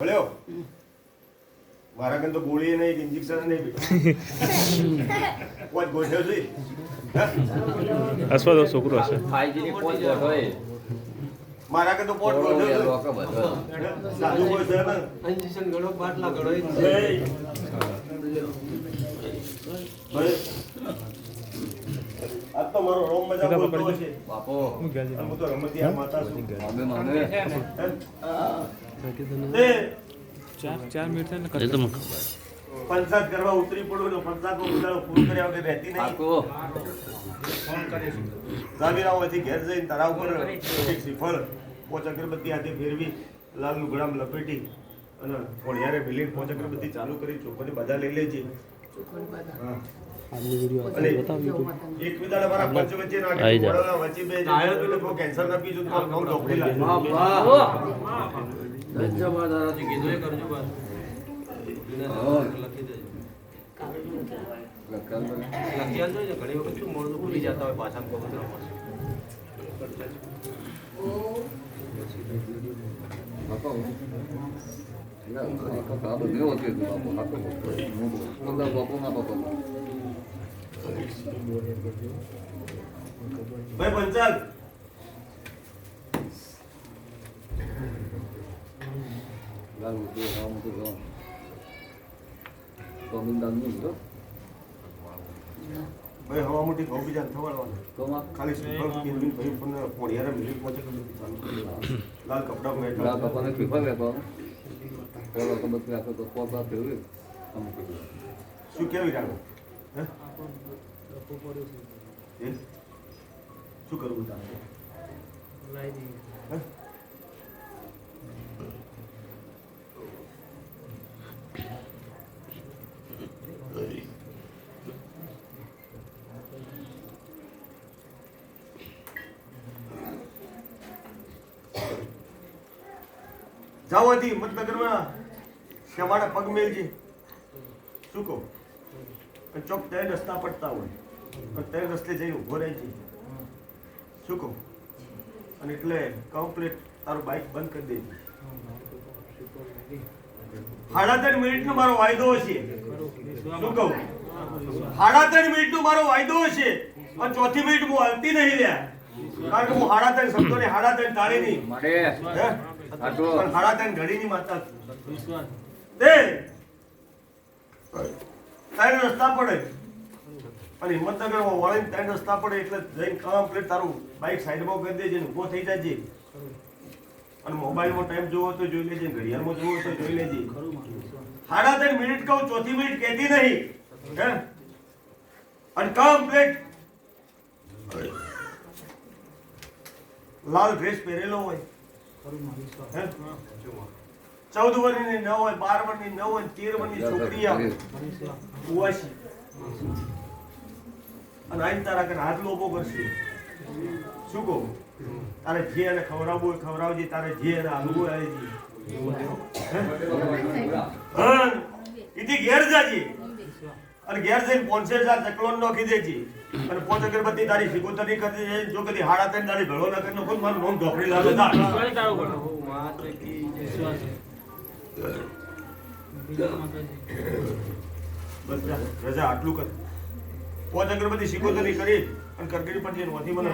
ભલ્યો મારા કન તો ગોળી નહીં ઇન્જેક્શન નહીં કોઈ ગોઠ્યો છે? અસવાદો છોકરો હશે. ફાઈજી ની પોત ગોઠ હોય મારા કન તો પોટ ગોઠ્યો છે સાધુ કોઈ છે ને? ઇન્જેક્શન ગળો બાટલા ગળો એ આજ તો મારો રોમ મજા બોલતો છે બાપો. હું તો રમતિયા માતા છું. અમે મને. તે ચાર ચાર મિનિટ થાય ને કરી. દો પંચાયત કરવા ઉતરી પડું ને પંચાયતનું ઉતારો પૂરું કર્યા વગર રહેતી નહીં. પાકો જામીરાઓથી ઘેર જઈને તળાવ ઉપર એક શ્રીફળ પોચ અગરબત્તી હાથે ફેરવી લાલ લુગડામ લપેટી અને કોળિયારે મિલી પોચ અગરબત્તી ચાલુ કરી ચોખ્ખોથી બધા લઈ લેજે. હા. અને એક વિદાડે મારા પંચ વચ્ચે નાખી જા. વચ્ચે બે આયો તો લોકો કેન્સર ના પીજો તો નામ ઢોકળી લાગે. દાદાથી કીધું એ કરજો બસ. લખી દેજો લખી આલજો ને ઘણી વખત શું મોડું તો ભૂલી જતા હોય પાછા કબૂતર બાપો ના, એક વખત આ બધું એવું હતું બાપો હાથો બાપો. હું બધા બાપો ના બાપો ભાઈ પંચાલ લાલ મૂકી રામ મૂકી રામ ગોવિંદાનનું તો ભાઈ હવા મોટી ઘઉં બીજા થવાડવાના તો માં ખાલી શ્રીફળ ભાઈ પણ કોળિયારે મિલી ચાલુ કરી લાલ કપડા પેલો તો બધું આખો તો પોતા ફેરવી અમુક શું કેવી રાખો હે? શું કરવું તારે હે? જાઓ હતી હિંમતનગરમાં શેવાળા પગ મેલજી. શું કહો? ચોક તે રસ્તા પડતા હોય. પણ તે રસ્તે જઈ ઊભો રહેજી શું કહો? અને એટલે કમ્પ્લીટ તારું બાઇક બંધ કરી દેજે. સાડા ત્રણ મિનિટનો મારો વાયદો હશે. શું કહું? સાડા ત્રણ મિનિટનો મારો વાયદો હશે. પણ ચોથી મિનિટ હું હાલતી નહીં રહ્યા. કારણ કે હું સાડા ત્રણ શબ્દોને સાડા ત્રણ તાળી નહીં પણ સાડા ત્રણ ઘડીની માતા છું. ત્રણ રસ્તા પડે. અને હિંમતનગરમાં વળીને ત્રણ રસ્તા પડે એટલે જઈને કમ્પ્લીટ તારું બાઇક સાઈડમાં કરી દેજે ઊભો થઈ જાજે. અને મોબાઈલમાં ટાઈમ જોવો તો જોઈ લેજે ઘડિયાળમાં જોવો તો જોઈ લેજે. સાડા ત્રણ મિનિટ કહું ચોથી મિનિટ કહેતી નહીં. હે? અને કમ્પ્લીટ લાલ ડ્રેસ પહેરેલો હોય? ચૌદ વર્ષની ન હોય બાર વર્ષની ન હોય તેર વર્ષની છોકરી ઉવાસી અને આઈ તારા કરે હાથ લોબો કરશે. શું કહું? તારે જે એને ખવડાવવું હોય ખવડાવજે. તારે જે એને હાલવું હોય હાલજે. ઘેર જાજે. અને ઘેર જઈને પોનસે હજાર ચકલોન નોખી દેજે અને પોચ અગરબત્તી તારી સિકોતરી કરી દેજે જો કદી હાડા ત્રણ તારી ભેળો ના કરીને નાખો મારું નોમ ઢોકડી લાગે વિશ્વાસ બસ રજા આટલું કર પોચ અગરબત્તી સિકોતરી કરી અને કરકરી પણ જઈને વધી મને